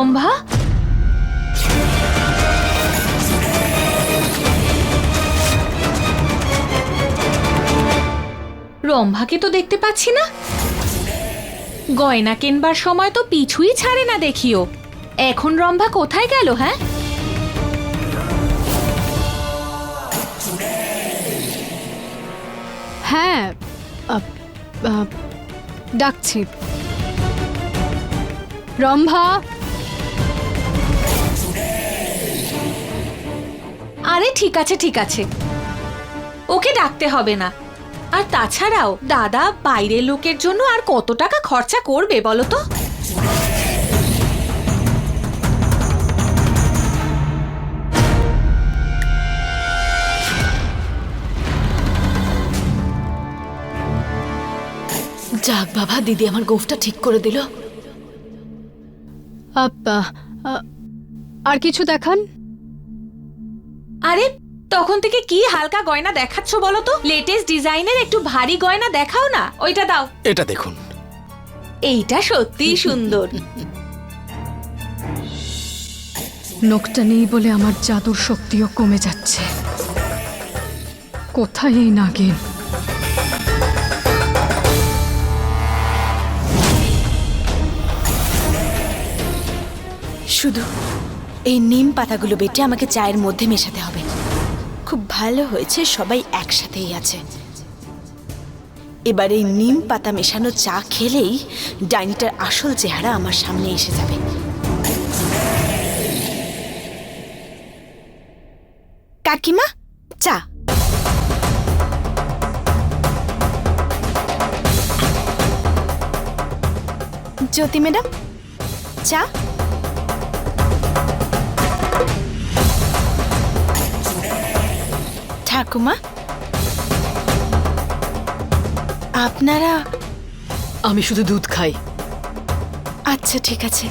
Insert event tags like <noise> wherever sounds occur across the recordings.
রম্ভা রম্ভাকে তো দেখতে পাচ্ছি না। গয়না কেনবার সময় তো পিছুই ছাড়ে না দেখিও। এখন রম্ভা কোথায় গেল হ্যাঁ? হ্যাঁ ডাকছি। রম্ভা! আরে ঠিক আছে ঠিক আছে। ওকে ডাকতে হবে না। আর তাছাড়াও দাদা বাইরের লোকের জন্য আর কত টাকা খরচা করবে বলো তো? যাক বাবা দিদি আমার গোফটা ঠিক করে দিল। আর কিছু দেখান? আরে তখন থেকে কি হালকা গয়না দেখাচ্ছ বলো তো? লেটেস্ট ডিজাইনের একটু ভারী গয়না দেখাও না ওইটা দাও। এটা দেখুন। এইটা সত্যিই সুন্দর। নখটা নেই বলে আমার জাদুর শক্তিও কমে যাচ্ছে। কোথায় এই নাগিন? শুধু এই নিম পাতাগুলো বেটে আমাকে চায়ের মধ্যে মেশাতে হবে। খুব ভালো হয়েছে সবাই একসাথেই আছে। এবার এই নিম পাতা মেশানো চা খেলেই ডাইনিটার আসল চেহারা আমার সামনে এসে যাবে। কাকিমা, চা। জ্যোতি ম্যাডাম, চা। ঠাকুমা? আপনারা আমি শুধু দুধ খাই। আচ্ছা ঠিক আছে।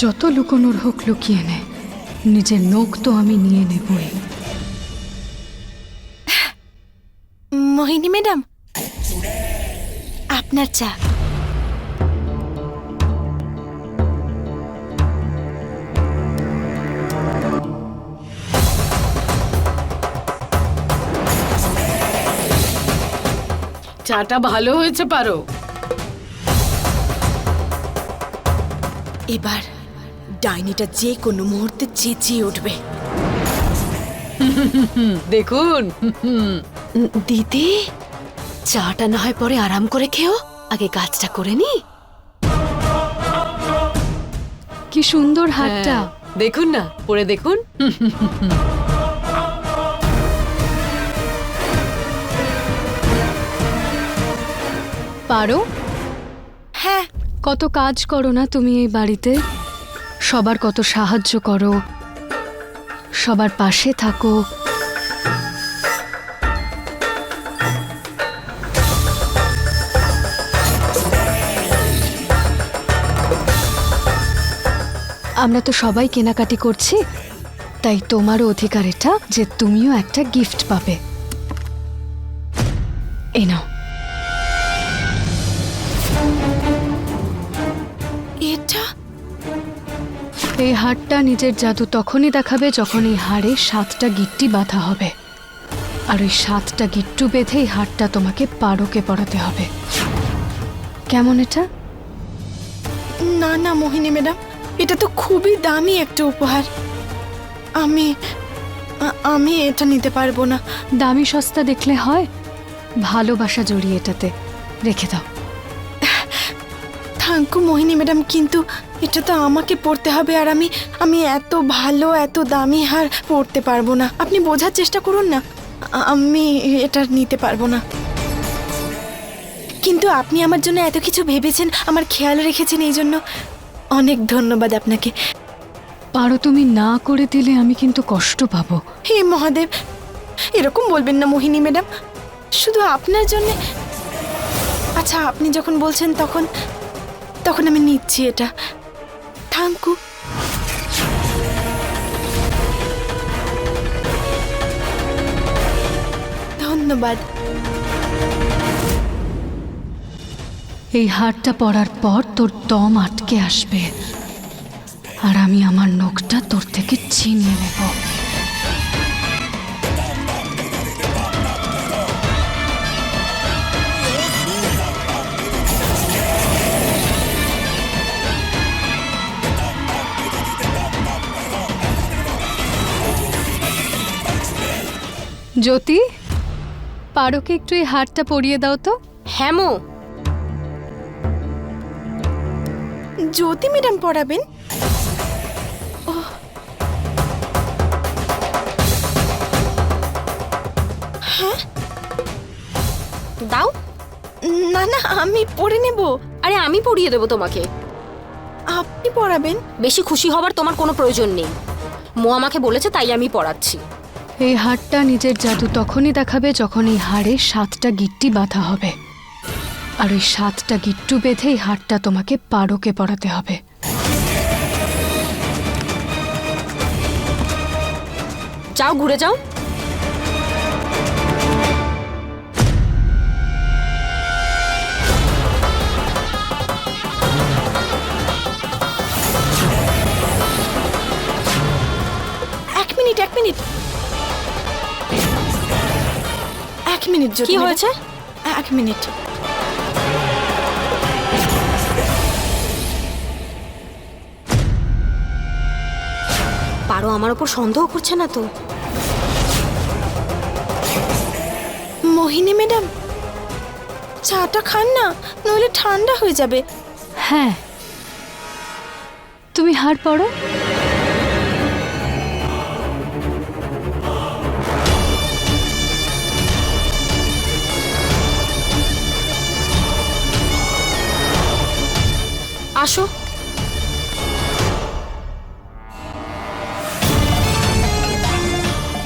যত লুকোনোর হোক লুকিয়ে নে। নিজের নখ তো আমি নিয়ে নেবই। মোহিনী ম্যাডাম আপনার চা। চাটা ভালো হয়েছে পারো। এবার ডাইনিটা যে কোনো মুহূর্তে চেঁচিয়ে উঠবে। <laughs> দেখুন। দিদি চাটা না হয় পরে আরাম করে খেও। আগে কাজটা করে নি। কি সুন্দর হাতটা। হ্যাঁ, দেখুন না পরে দেখুন। পারো? হ্যাঁ। কত কাজ করো না তুমি এই বাড়িতে? সবার কত সাহায্য করো, সবার পাশে থাকো। আমরা তো সবাই কেনাকাটি করছি, তাই তোমারও অধিকার এটা যে তুমিও একটা গিফট পাবে। এই নাও। এই হাড়টা নিজের জাদু তখনই দেখাবে যখন এই হাড়ে সাতটা গিট্টি বাঁধা হবে। আর ওই সাতটা গিট্টু বেঁধে এই হাড়টা তোমাকে পারকে পড়াতে হবে। কেমন এটা? না না মোহিনী ম্যাডাম এটা তো খুবই দামি একটা উপহার। আমি আমি এটা নিতে পারব না। দামি সস্তা দেখলে হয়। ভালোবাসা জড়িয়ে এটাতে। রেখে দাও। থ্যাংক মোহিনী ম্যাডাম কিন্তু এটা তো আমাকে পড়তে হবে আর আমি আমি এত ভালো এত দামি হার পড়তে পারব না। আপনি বোঝার চেষ্টা করুন না। আমি এটা নিতে পারব না। কিন্তু আপনি আমার জন্য এত কিছু ভেবেছেন আমার খেয়াল রেখেছেন এই জন্য। অনেক ধন্যবাদ আপনাকে। পারো তুমি না করে দিলে আমি কিন্তু কষ্ট পাবো। হে মহাদেব এরকম বলবেন না মোহিনী ম্যাডাম। শুধু আপনার জন্য। আচ্ছা আপনি যখন বলছেন তখন তখন আমি নিচ্ছি এটা। ইউ ধন্যবাদ। এই হারটা পরার পর তোর দম আটকে আসবে। আর আমি আমার নখটা তোর থেকে ছিনিয়ে নেব। জ্যোতি পারোকে একটু এই হারটা পরিয়ে দাও তো। হ্যামো জ্যোতি ম্যাডাম পড়াবেন। দাও। না না আমি পড়ে নেব। আরে আমি পড়িয়ে দেবো তোমাকে। আপনি পড়াবেন। বেশি খুশি হবার তোমার কোনো প্রয়োজন নেই। মো আমাকে বলেছে তাই আমি পড়াচ্ছি। এই হারটা নিজের জাদু তখনই দেখাবে যখন এই হাড়ে সাতটা গিট্টি বাঁধা হবে। আর ওই সাতটা গিট্টু বেঁধে এই হারটা তোমাকে পারোকে পড়াতে হবে। যাও, ঘুরে যাও। এক মিনিট এক মিনিট। মিনিট কি হয়েছে? এক মিনিট। পারো আমার ওপর সন্দেহ করছে না তো? মোহিনী ম্যাডাম চাটা খান না নইলে ঠান্ডা হয়ে যাবে। হ্যাঁ। তুমি হার পড়ো। আসো।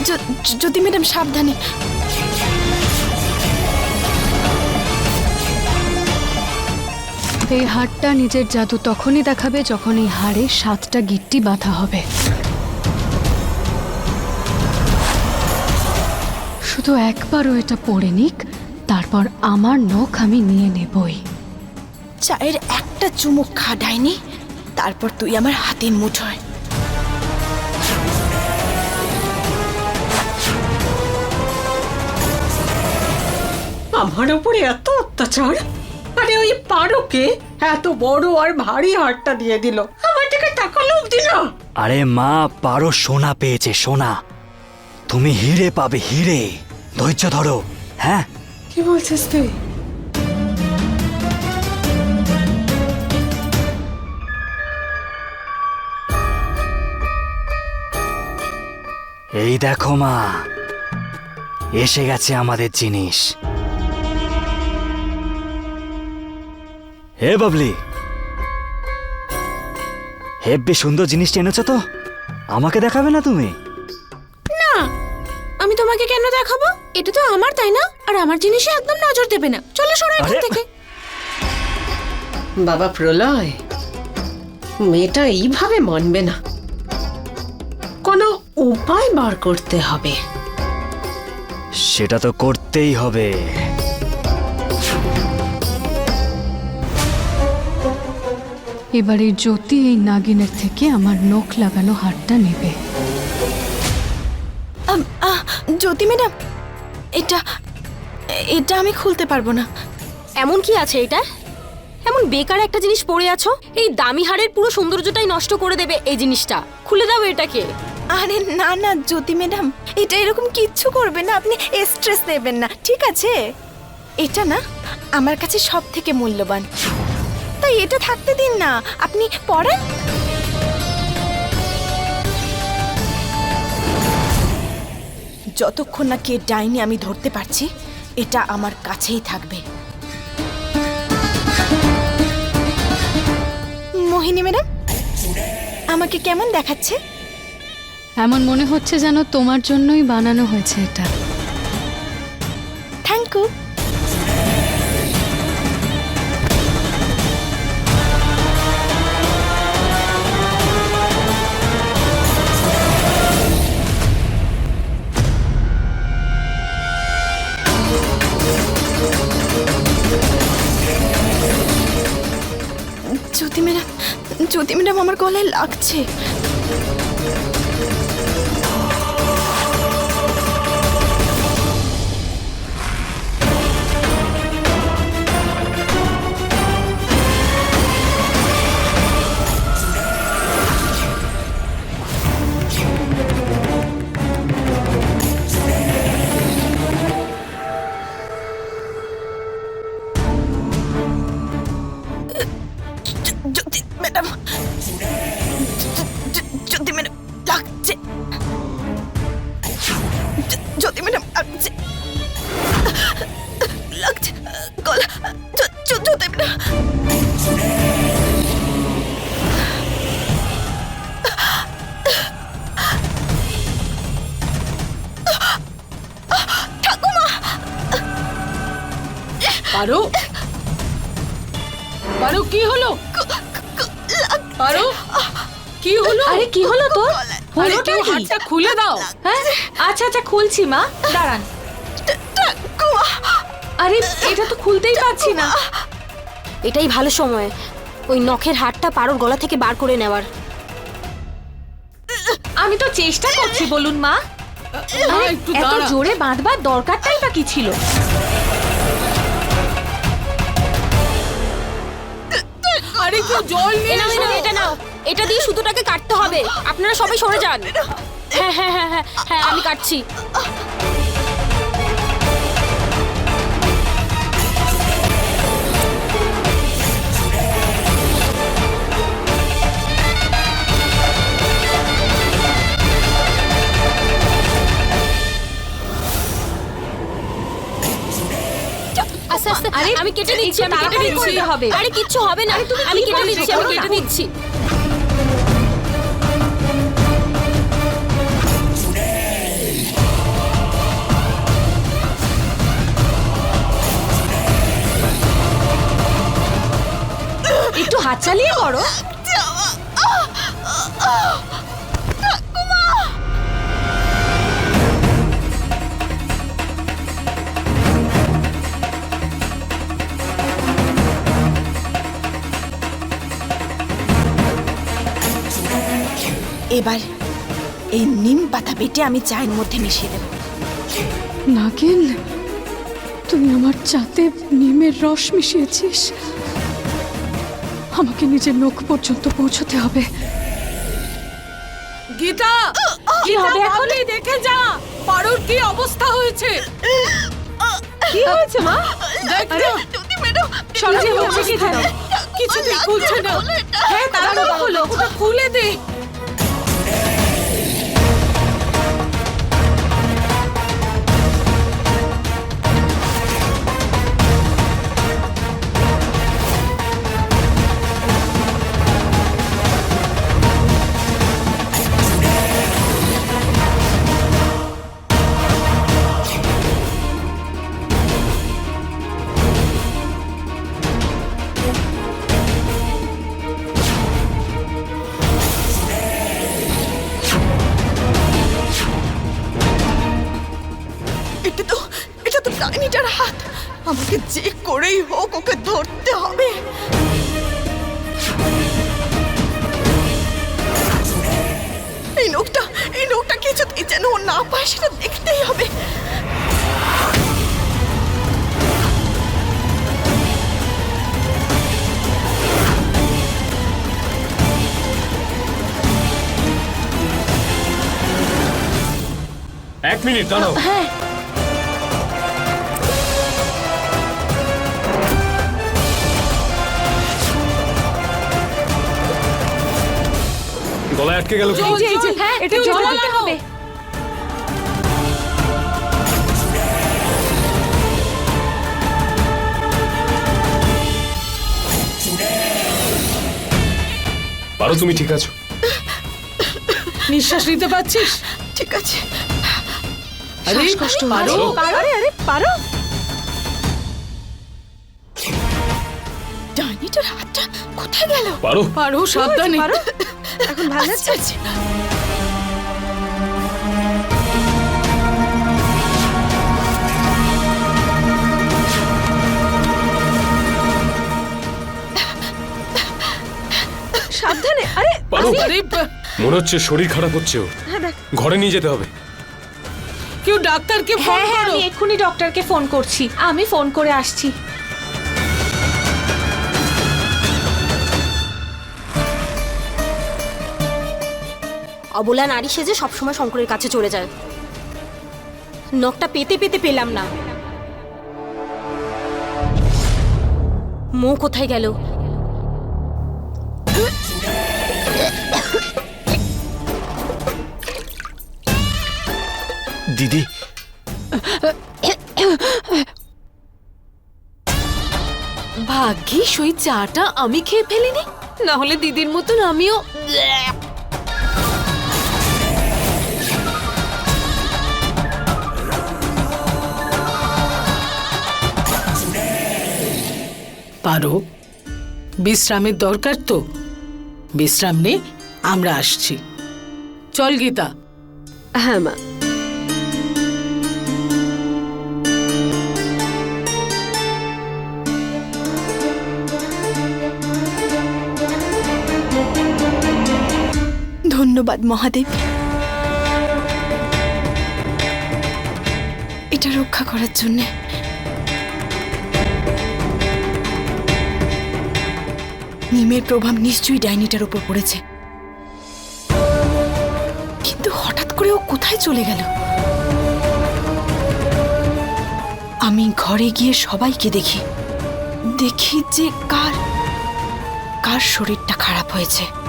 য- য- ম্যাডাম সাবধানে। এই হারটা নিজের জাদু তখনই দেখাবে যখন এই হাড়ে সাতটা গিট্টি বাঁধা হবে। শুধু একবারও এটা পড়ে নিক, তারপর আমার নখ আমি নিয়ে নেবই। চায়ের একটা চুমুক খা ডাইনি। তারপর তুই আমার হাতের মুঠোয় আমার উপরে এত অত্যাচার? আরে ওই পারোকে এত বড় আর ভারী হারটা দিয়ে দিল। আমার দিকে তাকালো অব্দি না। আরে মা পারো সোনা পেয়েছে সোনা। তুমি হিরে পাবে হিরে। ধৈর্য ধরো হ্যাঁ? কি বলছিস তুই? এই দেখো মা এসে গেছে আমাদের জিনিস। হে বাবলি হেব্বি সুন্দর জিনিসটা এনেছো তো? আমাকে দেখাবে না তুমি? না আমি তোমাকে কেন দেখাবো? এটা তো আমার তাই না? আর আমার জিনিসে একদম নজর দেবে না। চলো সরো এখান থেকে। বাবা প্রলয় মেয়েটা এইভাবে মানবে না। উপায় বার করতে হবে। সেটা তো করতেই হবে। এবারে জ্যোতি এই নাগিনের থেকে আমার নখ লাগানো হারটা নেবে। আম, আহ, জ্যোতি ম্যাডাম এটা এটা আমি খুলতে পারব না। এমন কি আছে এটা? এমন বেকার একটা জিনিস পড়ে আছো? এই দামি হাড়ের পুরো সৌন্দর্যটাই নষ্ট করে দেবে এই জিনিসটা। খুলে দাও এটাকে। আরে না না, জ্যোতি ম্যাডাম, এটা এরকম কিচ্ছু করবে না, আপনি স্ট্রেস নেবেন না, ঠিক আছে? এটা না আমার কাছে সব থেকে মূল্যবান। তাই এটা থাকতে দিন না, আপনি পড়েন। যতক্ষণ না কে ডাইনি আমি ধরতে পারছি, এটা আমার কাছেই থাকবে। মোহিনী ম্যাডাম, আমাকে কেমন দেখাচ্ছে? এমন মনে হচ্ছে যেন তোমার জন্যই বানানো হয়েছে এটা। Thank you Jyoti madam Jyoti madam আমার গলায় লাগছে। পারো কি হলো? পারো কি হলো? আরে কি হলো তোর? হলোটা কি? হাতটা খুলে দাও। হ্যাঁ? আচ্ছা আচ্ছা খুলছি মা। দাঁড়ান। আরে এটা তো খুলতেই পারছি না। এটাই ভালো সময়। ওই নখের হাড়টা পারোর গলা থেকে বার করে নেওয়ার। আমি তো চেষ্টা করছি বলুন মা। আরে, একটু এত জোরে বাঁধবার দরকারটাই বা কি ছিল? কেউ জল নিয়ে নাও, এ এটা নাও। এটা দিয়ে সুতোটাকে কাটতে হবে। আপনারা সবাই সরে যান। হ্যাঁ হ্যাঁ হ্যাঁ হ্যাঁ হ্যাঁ আমি কাটছি। আস্তে আস্তে আমি কেটে দিচ্ছি আমি করতে হবে। আরে কিচ্ছু হবে না। আমি কেটে নিচ্ছি আমি কেটে নিচ্ছি একটু হাত চালিয়ে করো। এবার এই নিম পাতা বেটে আমি চায়ের মধ্যে মিশিয়ে দেবো। নাগিন তুই আমার চাতে নিমের রস মিশিয়েছিস। আমাকে নিজের নখ পর্যন্ত পৌঁছতে হবে। গীতা! কি হবে এখন ভাবলি দেখে যা! পারোর কি অবস্থা হয়েছে? কি হয়েছে মা? দেখ না, সরজে হচ্ছে কি জানো কিছুতেই খুলছে না। হ্যাঁ তাড়াতাড়ি খোলো এক মিনিট দাঁড়াও। হ্যাঁ। গলায় আটকে গেল পারো তুমি ঠিক আছো? নিঃশ্বাস নিতে পারছিস? ঠিক আছে। আরে কষ্ট পারো আরে আরে পারো। ডাইনিটার হাতটা কোথায় গেল? পারো। পারো সাবধানে। পারো। এখন ভালো আছে? সাবধানে আরে পারো। আরে। মনে হচ্ছে শরীর খারাপ হচ্ছে ঘরে নিয়ে যেতে হবে। কেউ ডাক্তারকে ফোন হ্যাঁ হ্যাঁ করো। আমি এক্ষুনি ডক্টরকে ফোন করছি। আমি ফোন করে আসছি। অবলা নারী সেজে সবসময় শঙ্করের কাছে চলে যায়। নখটা পেতে পেতে পেলাম না। মো কোথায় গেল? দিদি। ভাগ্যিস ওই চাটা আমি খেয়ে ফেলিনি। না হলে দিদির মতন আমিও পারো বিশ্রামের দরকার তো। বিশ্রাম নে আমরা আসছি। চল গীতা। হ্যাঁ মা। ধন্যবাদ, মহাদেব। এটা রক্ষা করার জন্যে। নিমের প্রভাব নিশ্চয়ই ডাইনিটার উপর পড়েছে। কিন্তু হঠাৎ করে ও কোথায় চলে গেল? আমি ঘরে গিয়ে সবাইকে দেখি। দেখি যে কার কার শরীরটা খারাপ হয়েছে।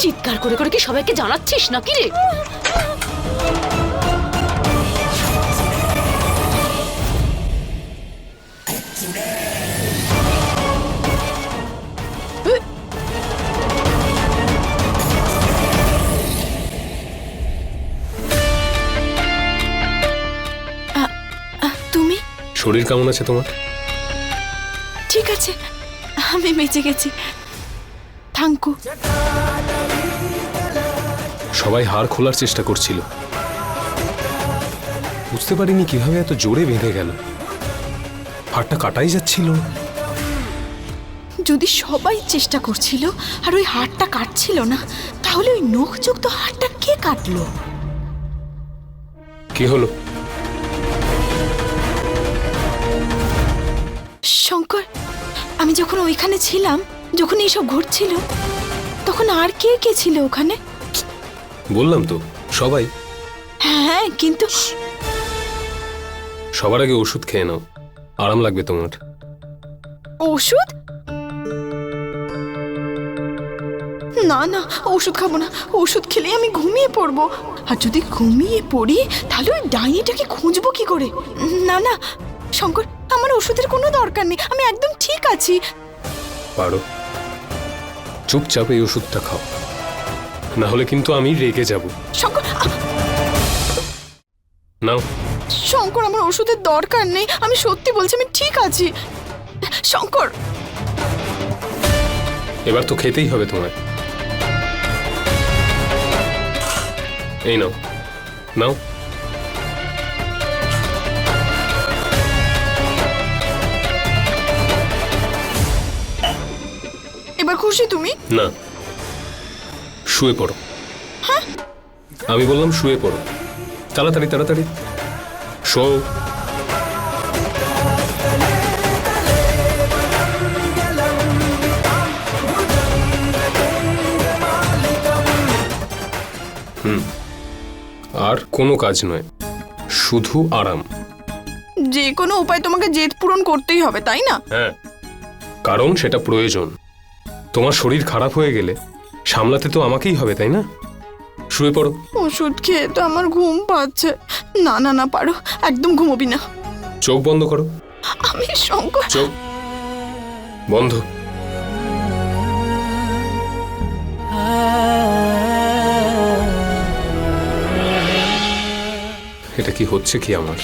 চিৎকার করে করে কি সবাইকে জানাচ্ছিস নাকি রে? আহ, তুমি? শরীর কেমন আছে তোমার? ঠিক আছে আমি বেঁচে গেছি। থাঙ্কু। সবাই হাড় খোলার চেষ্টা করছিল। বুঝতে পারিনি কীভাবে এত জোরে বেঁধে গেল। হাড়টা কাটাই যাচ্ছিল। যদি সবাই চেষ্টা করছিল আর ওই হাড়টা কাটছিল না তাহলে ওই নখযুক্ত হাড়টা কে কাটলো? কি হলো? শঙ্কর আমি যখন ওইখানে ছিলাম যখন এইসব ঘটছিল তখন আর কে কে ছিল ওখানে? বললাম তো সবাই। হ্যাঁ কিন্তু সবার আগে ওষুধ খেয়ে নাও আরাম লাগবে তোমার। ওষুধ? না না ওষুধ খাব না ওষুধ খেলে আমি ঘুমিয়ে পড়ব। আর যদি ঘুমিয়ে পড়ি তাহলে ওই ডাইনিটাকে খুঁজবো কি করে? না না শঙ্কর আমার ওষুধের কোনো দরকার নেই আমি একদম ঠিক আছি। পারো। চুপচাপ এই ওষুধটা খাও। না হলে কিন্তু আমি রেগে যাব। শঙ্কর নাও। শঙ্কর আমার ওষুধের দরকার নেই। আমি সত্যি বলছি আমি ঠিক আছি। শঙ্কর! এবার তো খেতেই হবে তোমার এই নাও। নাও। এবার খুশি তুমি? না। শুয়ে পড়ো। আমি বললাম শুয়ে পড়ো। তাড়াতাড়ি তাড়াতাড়ি। শো। হুম। আর কোনো কাজ নয়। শুধু আরাম। যে কোনো উপায় তোমাকে জেদ পূরণ করতেই হবে তাই না? হ্যাঁ। কারণ সেটা প্রয়োজন। তোমার শরীর খারাপ হয়ে গেলে সামলাতে তো আমাকেই হবে তাই না? শুয়ে পড়ো। ওষুধ খেয়ে তো আমার ঘুম পাচ্ছে। না না না পারো একদম ঘুমোবি না। চোখ বন্ধ করো। আমি শঙ্কর। চোখ বন্ধ। এটা কি হচ্ছে কি আমার?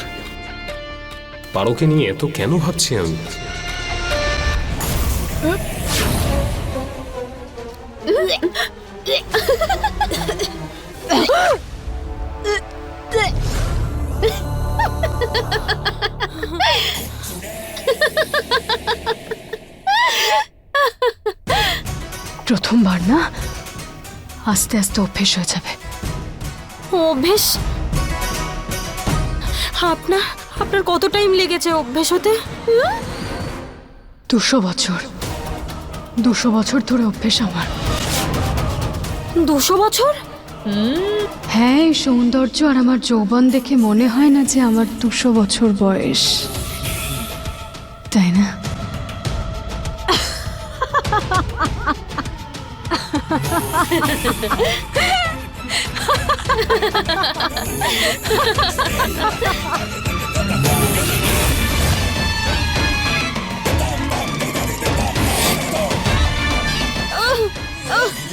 পারোকে নিয়ে এত কেন ভাবছি আমি? প্রথমবার না? আস্তে আস্তে অভ্যেস হয়ে যাবে। অভ্যেস? আপনার আপনার কত টাইম লেগেছে অভ্যেস হতে? দুশো বছর। দুশো বছর ধরে অভ্যেস আমার। দুশো বছর? হ্যাঁ এই সৌন্দর্য আর আমার যৌবন দেখে মনে হয় না যে আমার দুশো বছর বয়স। তাই না? Oh!